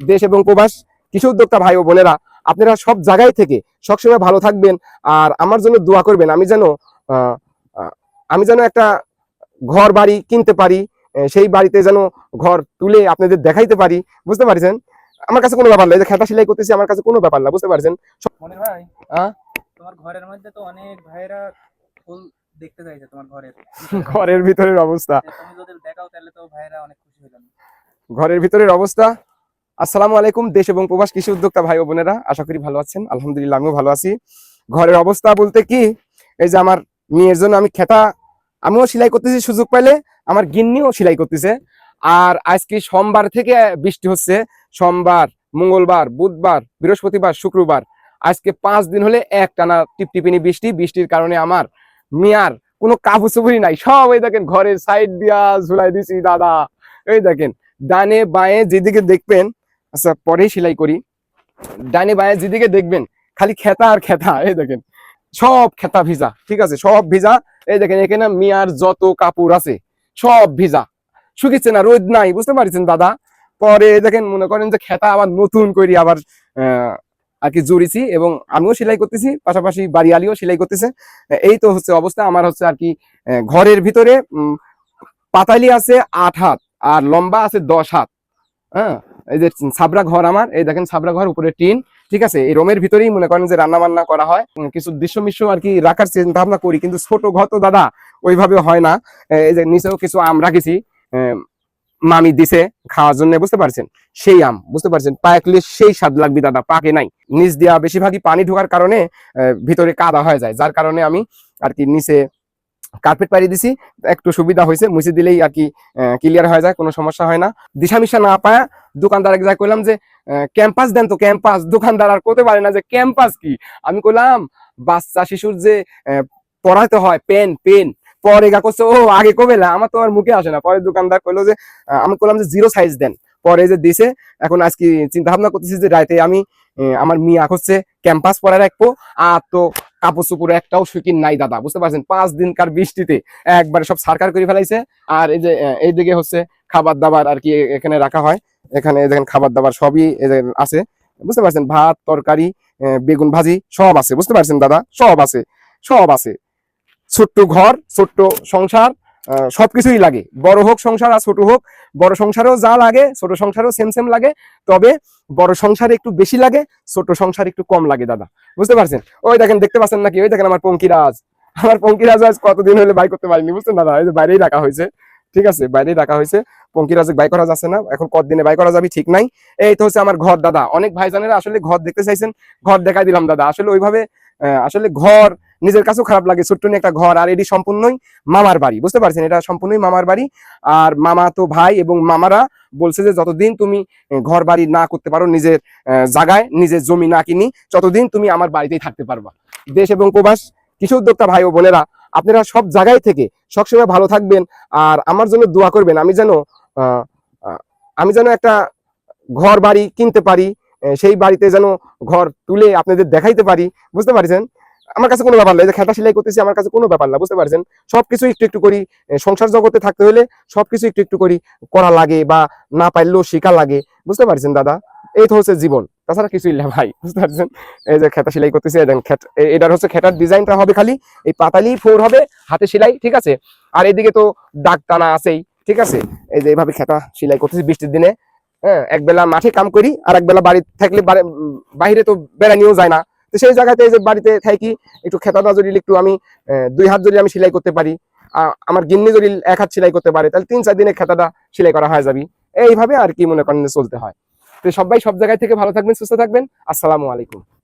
দেশ এবং প্রবাস কৃষি উদ্যোক্তা ভাই ও বোনেরা আপনারা সব জায়গায় থেকে সবসময় ভালো থাকবেন আর আমার জন্য দোয়া করবেন আমি যেন আমি যেন একটা ঘর বাড়ি কিনতে পারি সেই বাড়িতে যেন ঘর তুলে আপনাদের দেখাইতে পারি বুঝতে পারছেন? আমার কাছে কোনো ব্যাপার না যে খেতা সেলাই করতেছি আমার কাছে কোনো ব্যাপার না বুঝতে পারছেন? ভাই হ্যাঁ? তোমার ঘরের মধ্যে তো অনেক ভাইরা ফুল দেখতে চাইছে তোমার ঘরের। ঘরের ভিতরের অবস্থা। তুমি যদি দেখাও তাহলে তো ভাইরা অনেক খুশি হইলেন ঘরের ভিতরের অবস্থা? আসসালামু আলাইকুম, দেশ এবং প্রবাস কৃষি উদ্যোক্তা ভাই বোনেরা, আশা করি ভালো আছেন। আলহামদুলিল্লাহ, আমিও ভালো আছি। ঘরের অবস্থা বলতে কি, এই যে আমার মেয়ের জন্য আমি খেতা, আমিও সেলাই করতেছি, সুযোগ পাইলে আমার গিন্নিও সেলাই করতেছে। আর আজকে সোমবার থেকে বৃষ্টি হচ্ছে, সোমবার, মঙ্গলবার, বুধবার, বৃহস্পতিবার, শুক্রবার। আজকে পাঁচ দিন হলে এক টানা টিপটিপিনি বৃষ্টি, বৃষ্টির কারণে আমার মিয়ার কোনো কাপড় চুপুরি নাই। সব এই দেখেন, ঘরের সাইড দিয়া ঝুলাই দিছি, দাদা। এই দেখেন, ডানে বাঁয়ে যেদিকে দেখবেন আচ্ছা পরেই সেলাই করি। ডানে বাঁয়ে যেদিকে দেখবেন, খালি খেতা আর খেতা, এই দেখেন, সব খেতা ভিজা, ঠিক আছে? সব ভিজা, এই দেখেন, এখানে মিয়ার যত কাপড় আছে, সব ভিজা। শুকিচ্ছে না, রোদ নাই, বুঝতে পারছেন, দাদা? পরে দেখেন, মনে করেন যে খেতা আবার নতুন করে, আবার আর কি জুড়িছি এবং আমিও সেলাই করতেছি, পাশাপাশি বাড়িয়ালিও সেলাই করতেছে। এই তো হচ্ছে অবস্থা, আমার হচ্ছে আর কি ঘরের ভিতরে পাতালি আছে আট হাত, আর লম্বা আছে দশ হাত হ্যাঁ? এই যে ছাবরা ঘর আমার, এই দেখেন ছাবরা ঘর, উপরে টিন, ঠিক আছে? এই রোমের ভিতরেই মনে করেন যে রান্না বান্না করা হয়। কিছু দৃশ্য মিশ্র আর কি রাখার চিন্তা ভাবনা করি, কিন্তু ছোট ঘর তো দাদা, ওইভাবে হয় না। এই যে নিচেও কিছু আম রাখেছি মামি দিছে খাওয়ার জন্য, বুঝতে পারছেন? সেই আম, বুঝতে পারছেন? পাকলে সেই স্বাদ লাগবে দাদা, পাকে নাই। নিচ দেওয়া বেশিরভাগই পানি ঢোকার কারণে ভিতরে কাদা হয়ে যায়। যার কারণে আমি আর কি নিচে কার্পেট পাড়ি দিছি, একটু সুবিধা হয়েছে, মুছে দিলেই আর কি ক্লিয়ার হয়ে যায়, কোনো সমস্যা হয় না। দিশা মিশা না পায়া দোকানদার যা কইলাম যে ক্যাম্পাস দেন তো ক্যাম্পাস দোকানদার আর করতে পারে না যে ক্যাম্পাস কি? আমি কইলাম, বাচ্চা, শিশুর যে পড়াতে হয় পেন পেন পরে গা করছে ও, আগে কবে না? আমার তো আর মুখে আসে না। পরে দোকানদার কইলো যে আমি কইলাম যে জিরো সাইজ দেন। পরে যে দিছে, এখন আজকে চিন্তা ভাবনা করতেছি যে রাতে আমি আমার মিয়া হচ্ছে ক্যাম্পাস পরে রাখব। আর তো কাপড় চোপড় একটাও শুকিন নাই দাদা, বুঝতে পারছেন? পাঁচ দিনকার বৃষ্টিতে একবারে সব সারকার করে ফেলাইছে। আর এই যে এইদিকে হচ্ছে খাবার দাবার আর কি এখানে রাখা হয়। এখানে দেখেন খাবার দাবার সবই আছে। বুঝতে পারছেন? ভাত, তরকারি বেগুন ভাজি সব আছে। বুঝতে পারছেন দাদা? সব আছে। সব আছে। ছোট্ট ঘর, ছোট্ট সংসার সবকিছুই লাগে। বড় হোক সংসার আর ছোট হোক, বড় সংসারেও যা লাগে, ছোট সংসারেও সেম সেম লাগে। তবে বড় সংসারে একটু বেশি লাগে, ছোট সংসার একটু কম লাগে দাদা। বুঝতে পারছেন? ওই দেখেন, দেখতে পাচ্ছেন নাকি? ওই দেখেন আমার পঙ্কিরাজ। আমার পঙ্কিরাজ আজ কতদিন হলে বাই করতে পারিনি। বুঝছেন দাদা? এই যে বাইরেই রাখা হয়েছে। ঠিক আছে, বাইরেই রাখা হয়েছে। পঙ্কিরাজ বাই করা যাচ্ছে না। এখন কতদিনে বাই করা যাবে ঠিক নাই। এই তো হচ্ছে আমার ঘর, দাদা। অনেক ভাই ভাইজানেরা আসলে ঘর দেখতে চাইছেন, ঘর দেখাই দিলাম, দাদা। আসলে ওইভাবে আসলে ঘর নিজের কাছেও খারাপ লাগে। ছোট্ট একটা ঘর, আর এটি সম্পূর্ণই মামার বাড়ি। বুঝতে পারছেন? এটা সম্পূর্ণই মামার বাড়ি। আর মামা তো ভাই এবং মামারা বলছে যে, যতদিন তুমি ঘর বাড়ি না করতে পারো নিজের জায়গায়, নিজের জমি না কিনি, ততদিন তুমি আমার বাড়িতেই থাকতে পারবা। দেশ এবং প্রবাস কিছু উদ্যোক্তা ভাই ও বোনেরা আপনারা সব জায়গায় থেকে সবসময় ভালো থাকবেন আর আমার জন্য দোয়া করবেন। আমি যেন আমি যেন একটা ঘর বাড়ি কিনতে পারি সেই বাড়িতে যেন ঘর তুলে আপনাদের দেখাইতে পারি। বুঝতে পারছেন? আমার কাছে কোনো ব্যাপার না যে খেতা সেলাই করতেছি, আমার কাছে কোনো ব্যাপার না, বুঝতে পারছেন? সব সবকিছু একটু একটু করি সংসার জগতে থাকতে হলে সবকিছু একটু একটু করি, করা লাগে বা না পারলেও শেখা লাগে। বুঝতে পারছেন, দাদা? এই তো হচ্ছে জীবন। তাছাড়া কিছুই না ভাই, বুঝতে পারছেন? এই যে খেতা সেলাই করতেছি এটার হচ্ছে খেটার ডিজাইনটা হবে খালি, এই পাতালি ফোর হবে, হাতে সেলাই, ঠিক আছে? আর এদিকে তো দাগ টানা আছেই, ঠিক আছে? এই যে এইভাবে খেতা সেলাই করতেছি বৃষ্টির দিনে হ্যাঁ একবেলা মাঠে কাম করি আর একবেলা বাড়ি থাকলে বাইরে তো বেড়ানিও যায় না। তো সেই জায়গাতে এই যে বাড়িতে থাকি, একটু খেতাটা যদি একটু আমি দুই হাত যদি আমি সেলাই করতে পারি আমার গিন্নি যদি এক হাত সেলাই করতে পারে, তাহলে তিন চার দিনে খেতাটা সেলাই করা হয়ে যাবে। এইভাবে আর কি মনে করেন চলতে হয়। সবাই সব জায়গায় থেকে ভালো থাকবেন সুস্থ থাকবেন। আসসালামু আলাইকুম।